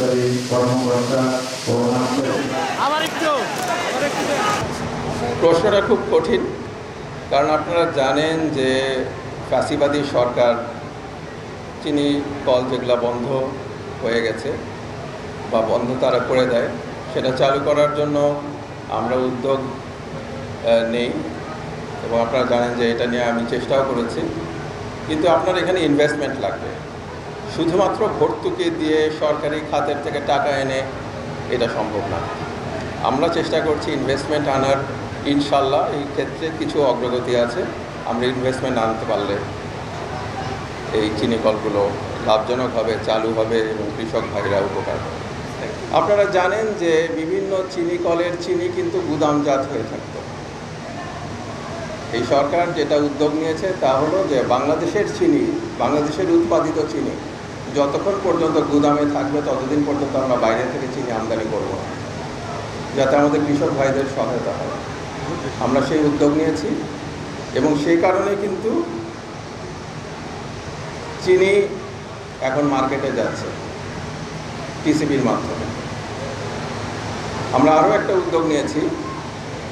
সরকারি কর্মকর্তা ও প্রশ্নটা খুব কঠিন কারণ আপনারা জানেন যে ফ্যাসিবাদী সরকার চিনি কল যেগুলো বন্ধ হয়ে গেছে বা বন্ধ তারা করে দেয় সেটা চালু করার জন্য আমরা উদ্যোগ নেই। এবং আপনারা জানেন যে এটা নিয়ে আমি চেষ্টাও করেছি। কিন্তু আপনার এখানে ইনভেস্টমেন্ট লাগবে। শুধুমাত্র ভর্তুকি দিয়ে সরকারি খাতের থেকে টাকা এনে এটা সম্ভব না। আমরা চেষ্টা করছি ইনভেস্টমেন্ট আনার। ইনশাল্লাহ এই ক্ষেত্রে কিছু অগ্রগতি আছে। আমরা ইনভেস্টমেন্ট আনতে পারলে এই চিনি কলগুলো লাভজনক হবে চালু হবে এবং কৃষক ভাইরা উপকার আপনারা জানেন যে বিভিন্ন চিনি কলের চিনি কিন্তু গুদামজাত হয়ে থাকতো। এই সরকার যেটা উদ্যোগ নিয়েছে তা হলো যে বাংলাদেশের চিনি, বাংলাদেশের উৎপাদিত চিনি যতক্ষণ পর্যন্ত গুদামে থাকবে, ততদিন পর্যন্ত আমরা বাইরে থেকে চিনি আমদানি করব না। যাতে আমাদের কৃষক ভাইদের সহায়তা হয়। আমরা সেই উদ্যোগ নিয়েছি এবং সেই কারণে কিন্তু চিনি এখন মার্কেটে যাচ্ছে, টিসিবির মাধ্যমে। আমরা আরও একটা উদ্যোগ নিয়েছি,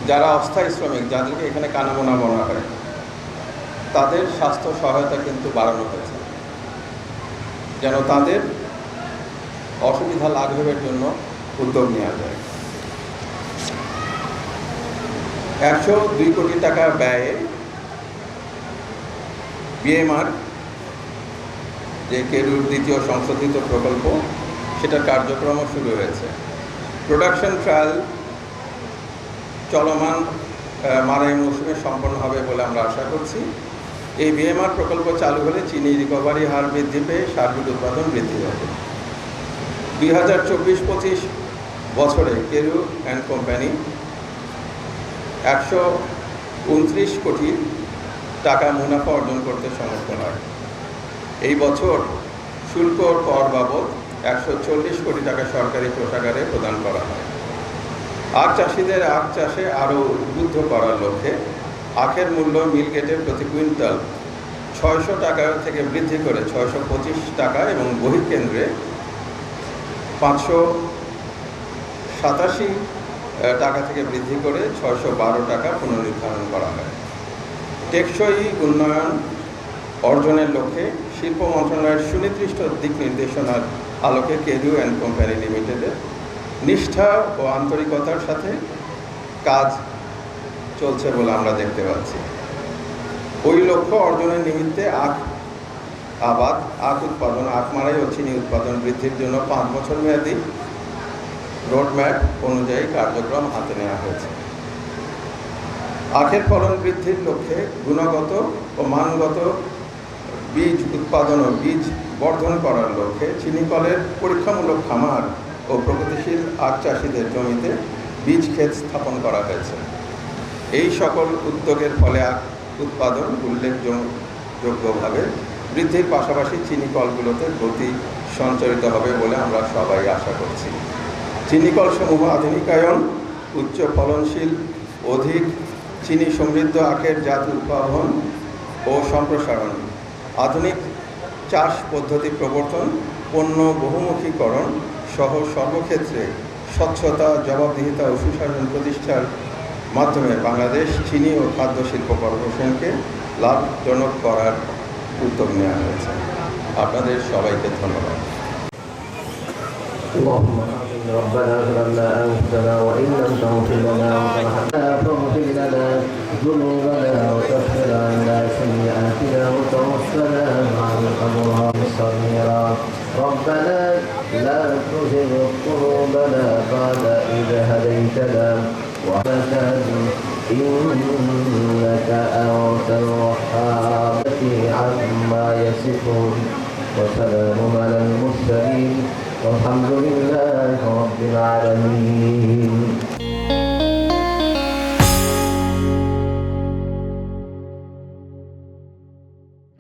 যারা অস্থায়ী শ্রমিক, যাদেরকে এখানে কানামোনা বলা হয়, তাদের স্বাস্থ্য সহায়তা কিন্তু বাড়ানো হয়েছে। যেন তাদের অসুবিধা লাঘবের জন্য উদ্যোগ নেওয়া যায়। একশো দুই কোটি টাকা ব্যয়ে বিএমআর, যে কেরুর দ্বিতীয় সংশোধিত প্রকল্প, সেটার কার্যক্রমও শুরু হয়েছে। প্রোডাকশন ট্রায়াল চলমান মারাই মৌসুমে সম্পন্ন হবে বলে আমরা আশা করছি। এই বিএমআর প্রকল্প চালু হলে চিনি রিকভারি হার বৃদ্ধি পেয়ে সার্বিক উৎপাদন বৃদ্ধি পাবে। দুই হাজার চব্বিশ পঁচিশ বছরে কেরু অ্যান্ড কোম্পানি একশো উনত্রিশ কোটি টাকা মুনাফা অর্জন করতে সমর্থ হয়। এই বছর শুল্ক কর বাবদ একশো চল্লিশ কোটি টাকা সরকারি কোষাগারে প্রদান করা হয়। আখ চাষিদের আখ চাষে আরও উদ্বুদ্ধ করার লক্ষ্যে আখের মূল্য মিল গেটে প্রতি কুইন্টাল ছয়শো টাকা থেকে বৃদ্ধি করে ছয়শো পঁচিশ টাকা এবং বহির্কেন্দ্রে পাঁচশো সাতাশি টাকা থেকে বৃদ্ধি করে ছয়শো বারো টাকা পুনর্নির্ধারণ করা হয়। টেকসই উন্নয়ন অর্জনের লক্ষ্যে শিল্প মন্ত্রণালয়ের সুনির্দিষ্ট দিক নির্দেশনার আলোকে কেডিউ অ্যান্ড কোম্পানি লিমিটেডের নিষ্ঠা ও আন্তরিকতার সাথে কাজ চলছে বলে আমরা দেখতে পাচ্ছি। ওই লক্ষ্য অর্জনের নিমিত্তে আখ আবাদ, আখ উৎপাদন, আখ মারাই ও চিনি উৎপাদন বৃদ্ধির জন্য পাঁচ বছর মেয়াদী রোডম্যাপ অনুযায়ী কার্যক্রম হাতে নেওয়া হয়েছে। আখের ফলন বৃদ্ধির লক্ষ্যে গুণগত ও মানগত বীজ উৎপাদন ও বীজ বর্ধন করার লক্ষ্যে চিনিকলের পরীক্ষামূলক খামার ও প্রগতিশীল আখ চাষিদের জমিতে বীজ ক্ষেত স্থাপন করা হয়েছে। এই সকল উদ্যোগের ফলে উৎপাদন উল্লেখযোগ্যভাবে বৃদ্ধির পাশাপাশি চিনি কলগুলোতে গতি সঞ্চারিত হবে বলে আমরা সবাই আশা করছি। চিনিকল সমূহ আধুনিকায়ন, উচ্চ ফলনশীল, অধিক চিনি সমৃদ্ধ আখের জাত উদ্ভাবন ও সম্প্রসারণ, আধুনিক চাষ পদ্ধতি প্রবর্তন, পণ্য বহুমুখীকরণ সহ সর্বক্ষেত্রে স্বচ্ছতা, জবাবদিহিতা ও সুশাসন প্রতিষ্ঠার মাধ্যমে বাংলাদেশ চিনি ও খাদ্য শিল্প কর্পোরেশনকে লাভজনক করার উদ্যোগ নেওয়া হয়েছে আপনাদের সবাইকে ধন্যবাদ اللهم آمين ربنا ظلمنا أنفسنا وإن لم تغفر لنا وترحمنا فاغفر لنا ذنوبنا وكفر عنا سيئاتنا وتوفنا مع الأبرار صغيرا ربنا لا تزغ قلوبنا بعد إذ هديتنا وحسن إنك أنت الوهاب عما يصفون. وسلام على المرسلين والحمد لله رب العالمين.